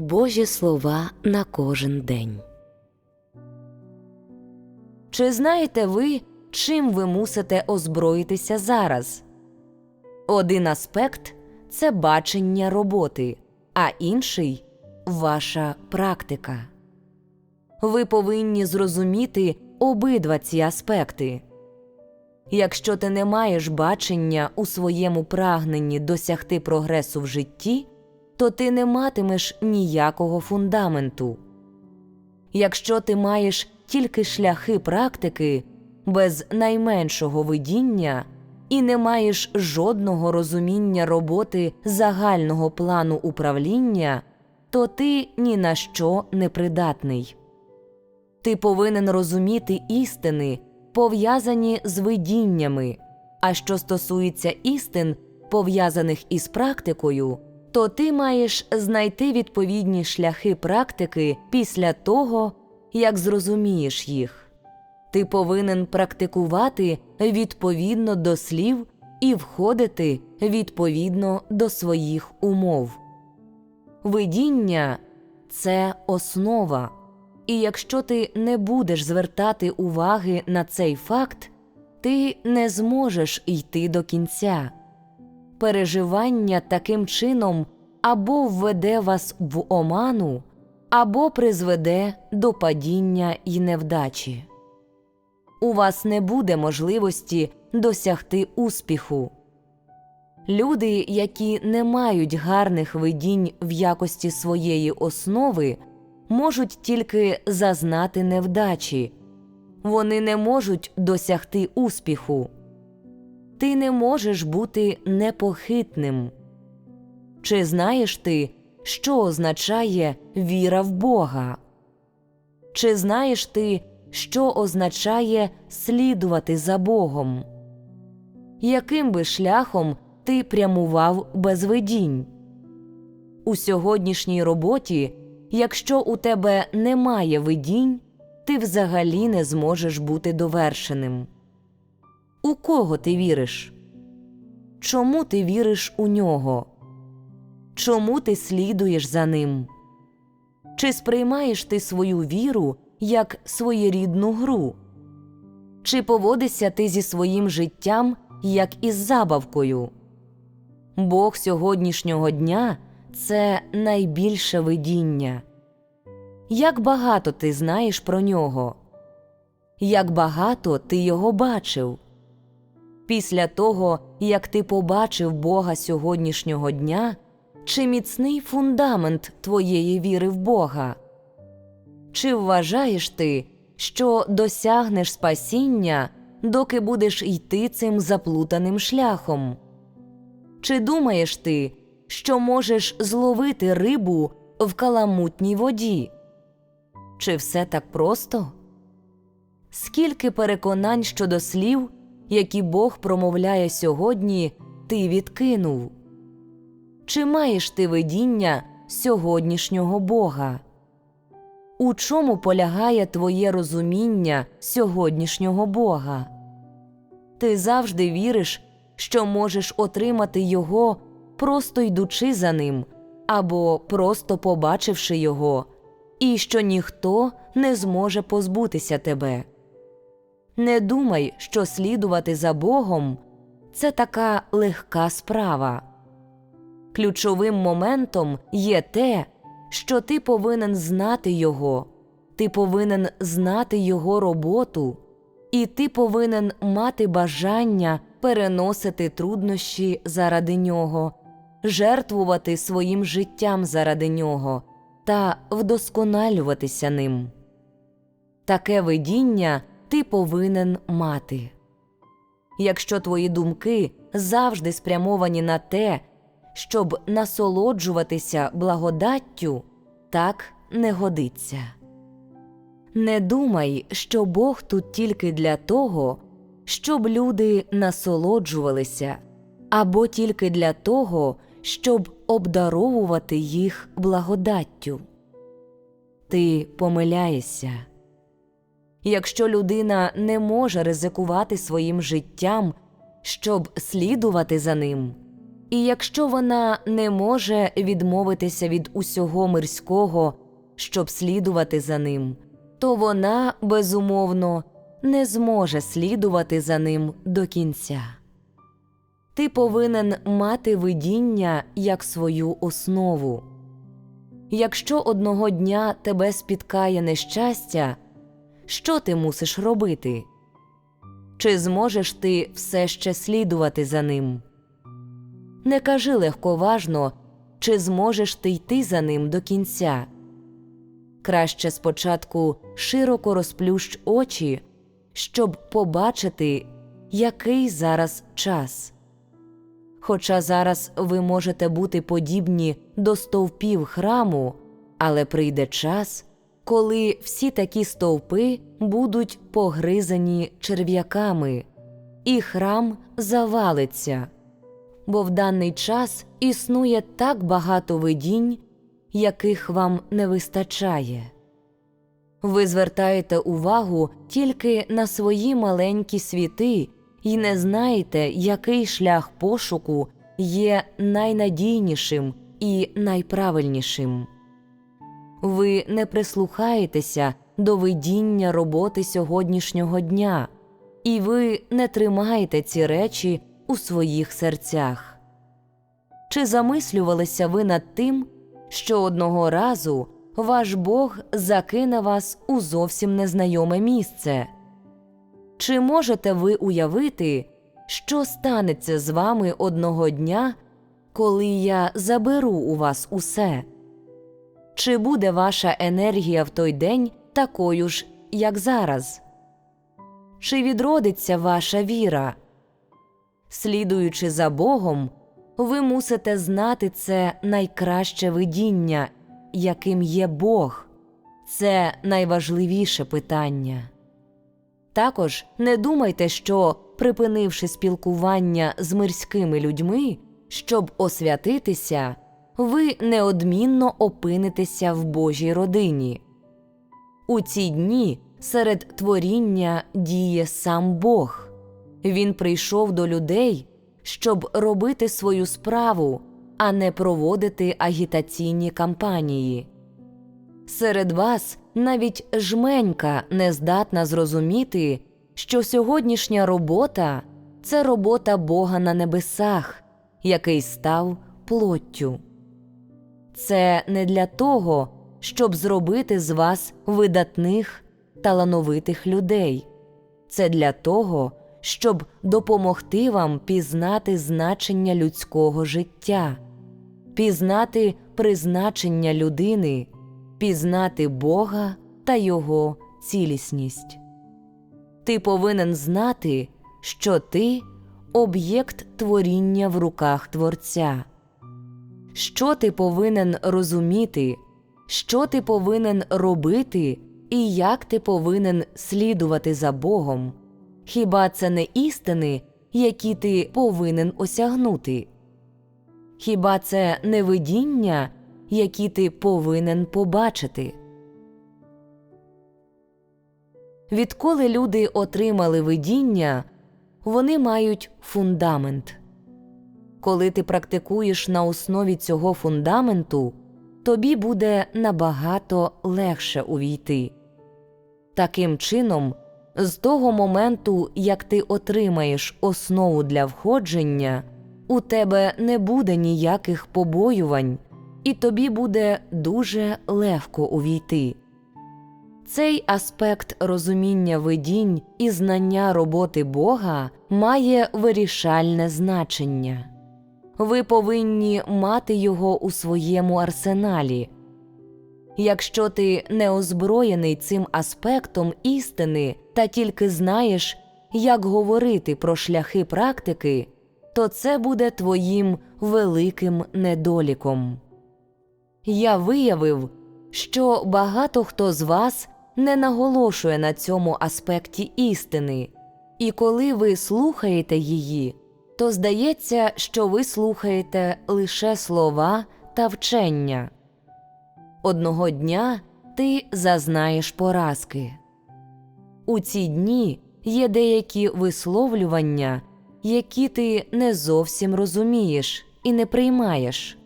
Божі слова на кожен день. Чи знаєте ви, чим ви мусите озброїтися зараз? Один аспект це бачення роботи, а інший ваша практика. Ви повинні зрозуміти обидва ці аспекти. Якщо ти не маєш бачення у своєму прагненні досягти прогресу в житті, то ти не матимеш ніякого фундаменту. Якщо ти маєш тільки шляхи практики без найменшого видіння і не маєш жодного розуміння роботи загального плану управління, то ти ні на що не придатний. Ти повинен розуміти істини, пов'язані з видіннями. А що стосується істин, пов'язаних із практикою, то ти маєш знайти відповідні шляхи практики після того, як зрозумієш їх. Ти повинен практикувати відповідно до слів і входити відповідно до своїх умов. Видіння це основа. І якщо ти не будеш звертати уваги на цей факт, ти не зможеш йти до кінця. Переживання таким чином або введе вас в оману, або призведе до падіння й невдачі. У вас не буде можливості досягти успіху. Люди, які не мають гарних видінь в якості своєї основи, можуть тільки зазнати невдачі, вони не можуть досягти успіху. Ти не можеш бути непохитним. Чи знаєш ти, що означає віра в Бога? Чи знаєш ти, що означає слідувати за Богом? Яким би шляхом ти прямував без видінь? У сьогоднішній роботі Якщо у тебе немає видінь, ти взагалі не зможеш бути довершеним. У кого ти віриш? Чому ти віриш у нього? Чому ти слідуєш за ним? Чи сприймаєш ти свою віру як своєрідну гру? Чи поводишся ти зі своїм життям як із забавкою? Бог сьогоднішнього дня це найбільше видіння. Як багато ти знаєш про нього? Як багато ти його бачив? Після того, як ти побачив Бога сьогоднішнього дня, чи міцний фундамент твоєї віри в Бога? Чи вважаєш ти, що досягнеш спасіння, доки будеш йти цим заплутаним шляхом? Чи думаєш ти, що можеш зловити рибу в каламутній воді? Чи все так просто? Скільки переконань щодо слів, які Бог промовляє сьогодні, ти відкинув? Чи маєш ти видіння сьогоднішнього Бога? У чому полягає твоє розуміння сьогоднішнього Бога? Ти завжди віриш, що можеш отримати Його, просто йдучи за ним, або просто побачивши Його, і що ніхто не зможе позбутися тебе. Не думай, що слідувати за Богом це така легка справа. Ключовим моментом є те, що ти повинен знати Його, ти повинен знати Його роботу, і ти повинен мати бажання переносити труднощі заради нього, жертвувати своїм життям заради нього та вдосконалюватися ним. Таке видіння ти повинен мати. Якщо твої думки завжди спрямовані на те, щоб насолоджуватися благодаттю, так не годиться. Не думай, що Бог тут тільки для того, щоб люди насолоджувалися, або тільки для того, щоб обдаровувати їх благодаттю. Ти помиляєшся. Якщо людина не може ризикувати своїм життям, щоб слідувати за ним, І якщо вона не може відмовитися від усього мирського, щоб слідувати за ним, то вона, безумовно, не зможе слідувати за ним до кінця. Ти повинен мати видіння як свою основу. Якщо одного дня тебе спіткає нещастя, що ти мусиш робити? Чи зможеш ти все ще слідувати за ним? Не кажи легковажно, чи зможеш ти йти за ним до кінця. Краще спочатку широко розплющ очі, щоб побачити, який зараз час. Хоча зараз ви можете бути подібні до стовпів храму, але прийде час, коли всі такі стовпи будуть погризані черв'яками, і храм завалиться, бо в даний час існує так багато видінь, яких вам не вистачає. Ви звертаєте увагу тільки на свої маленькі світи і не знаєте, який шлях пошуку є найнадійнішим і найправильнішим. Ви не прислухаєтеся до видіння роботи сьогоднішнього дня, і ви не тримаєте ці речі у своїх серцях. Чи замислювалися ви над тим, що одного разу ваш Бог закине вас у зовсім незнайоме місце? Чи можете ви уявити, що станеться з вами одного дня, коли я заберу у вас усе? Чи буде ваша енергія в той день такою ж, як зараз? Чи відродиться ваша віра? Слідуючи за Богом, ви мусите знати це найкраще видіння, яким є Бог. Це найважливіше питання. Також не думайте, що, припинивши спілкування з мирськими людьми, щоб освятитися, ви неодмінно опинитеся в Божій родині. У ці дні серед творіння діє сам Бог. Він прийшов до людей, щоб робити свою справу, а не проводити агітаційні кампанії. Серед вас навіть жменька не здатна зрозуміти, що сьогоднішня робота це робота Бога на небесах, який став плоттю. Це не для того, щоб зробити з вас видатних, талановитих людей. Це для того, щоб допомогти вам пізнати значення людського життя, пізнати призначення людини, пізнати Бога та Його цілісність. Ти повинен знати, що ти об'єкт творіння в руках Творця. Що ти повинен розуміти, що ти повинен робити і як ти повинен слідувати за Богом? Хіба це не істини, які ти повинен осягнути? Хіба це не видіння, які ти повинен побачити? Відколи люди отримали видіння, вони мають фундамент. Коли ти практикуєш на основі цього фундаменту, тобі буде набагато легше увійти. Таким чином, з того моменту, як ти отримаєш основу для входження, у тебе не буде ніяких побоювань, і тобі буде дуже легко увійти. Цей аспект розуміння видінь і знання роботи Бога має вирішальне значення. Ви повинні мати його у своєму арсеналі. Якщо ти не озброєний цим аспектом істини та тільки знаєш, як говорити про шляхи практики, то це буде твоїм великим недоліком. Я виявив, що багато хто з вас не наголошує на цьому аспекті істини, і коли ви слухаєте її, то здається, що ви слухаєте лише слова та вчення. Одного дня ти зазнаєш поразки. У ці дні є деякі висловлювання, які ти не зовсім розумієш і не приймаєш.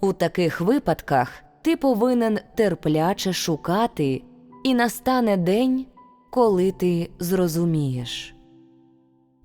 У таких випадках ти повинен терпляче шукати, і настане день, коли ти зрозумієш.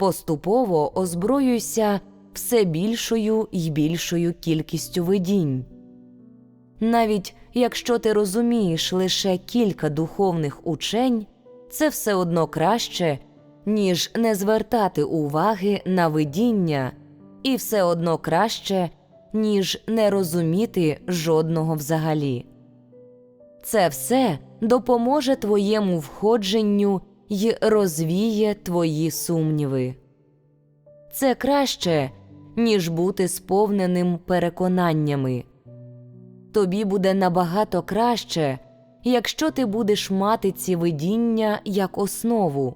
Поступово озброюйся все більшою й більшою кількістю видінь. Навіть якщо ти розумієш лише кілька духовних учень, це все одно краще, ніж не звертати уваги на видіння, і все одно краще, ніж не розуміти жодного взагалі. Це все допоможе твоєму входженню й розвіє твої сумніви. Це краще, ніж бути сповненим переконаннями. Тобі буде набагато краще, якщо ти будеш мати ці видіння як основу.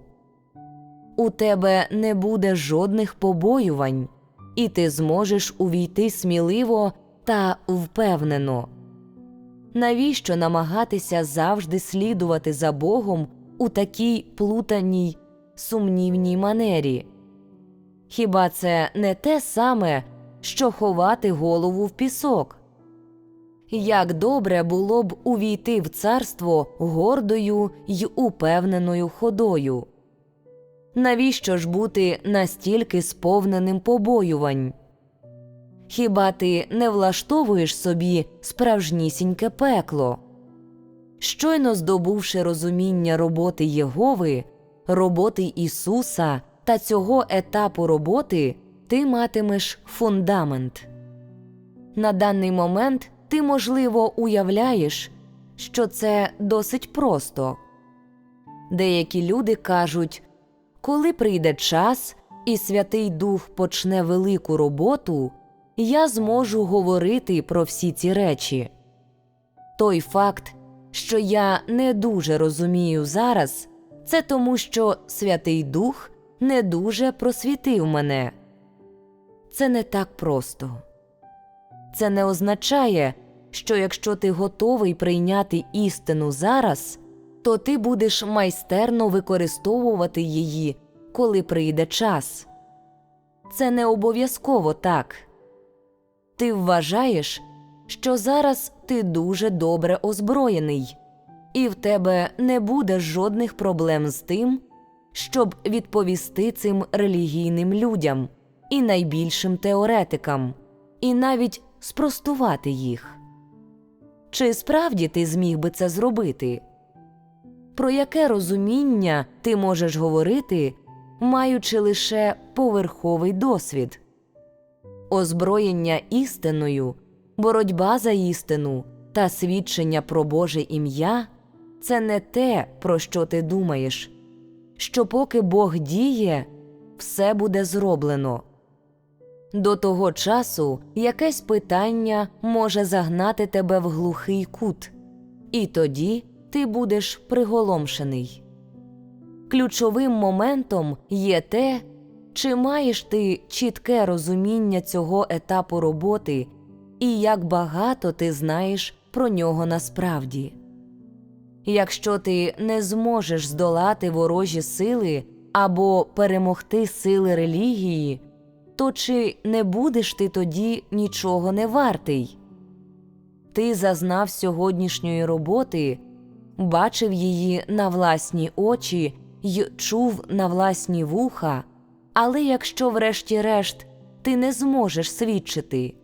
У тебе не буде жодних побоювань, і ти зможеш увійти сміливо та впевнено. Навіщо намагатися завжди слідувати за Богом у такій плутаній, сумнівній манері? Хіба це не те саме, що ховати голову в пісок? Як добре було б увійти в царство гордою й упевненою ходою? Навіщо ж бути настільки сповненим побоювань? Хіба ти не влаштовуєш собі справжнісіньке пекло? Щойно здобувши розуміння роботи Єгови, роботи Ісуса та цього етапу роботи, ти матимеш фундамент. На даний момент ти, можливо, уявляєш, що це досить просто. Деякі люди кажуть, коли прийде час і Святий Дух почне велику роботу, я зможу говорити про всі ці речі. Той факт, що я не дуже розумію зараз, це тому, що Святий Дух не дуже просвітив мене. Це не так просто. Це не означає, що якщо ти готовий прийняти істину зараз, то ти будеш майстерно використовувати її, коли прийде час. Це не обов'язково так. Ти вважаєш, що зараз ти дуже добре озброєний, і в тебе не буде жодних проблем з тим, щоб відповісти цим релігійним людям і найбільшим теоретикам, і навіть спростувати їх. Чи справді ти зміг би це зробити? Про яке розуміння ти можеш говорити, маючи лише поверховий досвід? Озброєння істиною, боротьба за істину та свідчення про Боже ім'я це не те, про що ти думаєш, що поки Бог діє, все буде зроблено. До того часу якесь питання може загнати тебе в глухий кут, і тоді ти будеш приголомшений. Ключовим моментом є те, чи маєш ти чітке розуміння цього етапу роботи і як багато ти знаєш про нього насправді. Якщо ти не зможеш здолати ворожі сили або перемогти сили релігії, то чи не будеш ти тоді нічого не вартий? Ти зазнав сьогоднішньої роботи, бачив її на власні очі й чув на власні вуха, але якщо, врешті-решт, ти не зможеш свідчити,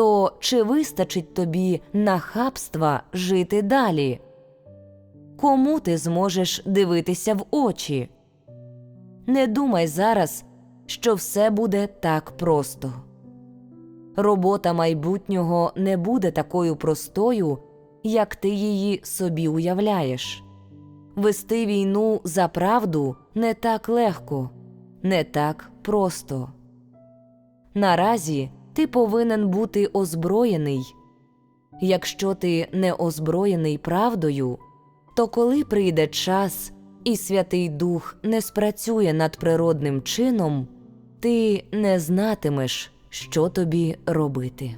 то чи вистачить тобі нахабства жити далі? Кому ти зможеш дивитися в очі? Не думай зараз, що все буде так просто. Робота майбутнього не буде такою простою, як ти її собі уявляєш. Вести війну за правду не так легко, не так просто. Наразі ти повинен бути озброєний. Якщо ти не озброєний правдою, то коли прийде час і Святий Дух не спрацює над природним чином, ти не знатимеш, що тобі робити.